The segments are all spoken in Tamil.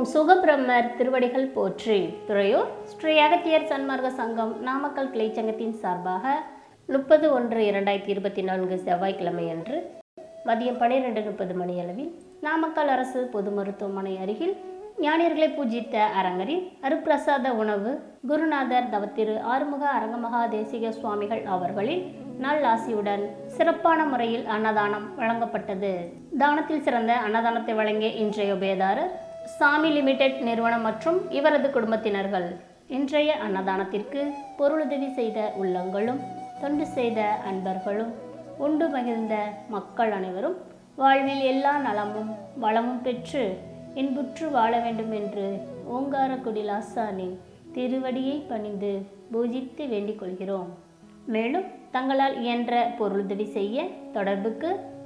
ஓம் சுகபிரம்மர் திருவடிகள் போற்றி. துறையூர் ஸ்ரீ அகத்தியர் சன்மார்க்க சங்கம் நாமக்கல் கிளைச்சங்கத்தின் சார்பாக முப்பது ஒன்று இரண்டாயிரத்தி இருபத்தி நான்கு செவ்வாய்க்கிழமை அன்று மதியம் பன்னிரெண்டு முப்பது மணியளவில் நாமக்கல் அரசு பொது மருத்துவமனை அருகில் ஞானியர்களை பூஜித்த அரங்கரின் அருப்பிரசாத உணவு குருநாதர் தவத்திரு ஆறுமுக அரங்கமகா தேசிக சுவாமிகள் அவர்களின் நல்லாசியுடன் சிறப்பான முறையில் அன்னதானம் வழங்கப்பட்டது. தானத்தில் சிறந்த அன்னதானத்தை வழங்கிய இன்றைய உபயதாரர் சாமி லிமிடெட் நிறுவனம் மற்றும் இவரது குடும்பத்தினர்கள் இன்றைய அன்னதானத்திற்கு பொருளுதவி செய்த உள்ளங்களும் தொண்டு செய்த அன்பர்களும் உண்டு மகிழ்ந்த மக்கள் அனைவரும் வாழ்வில் எல்லா நலமும் வளமும் பெற்று இன்புற்று வாழ வேண்டும் என்று ஓங்காரக்குடி லாசானின் திருவடியை பணிந்து பூஜித்து வேண்டிக் கொள்கிறோம். மேலும் தங்களால் இயன்ற பொருளுதவி செய்ய தொடர்புக்கு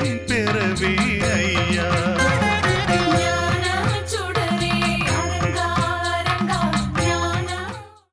பெறவே ஐயா.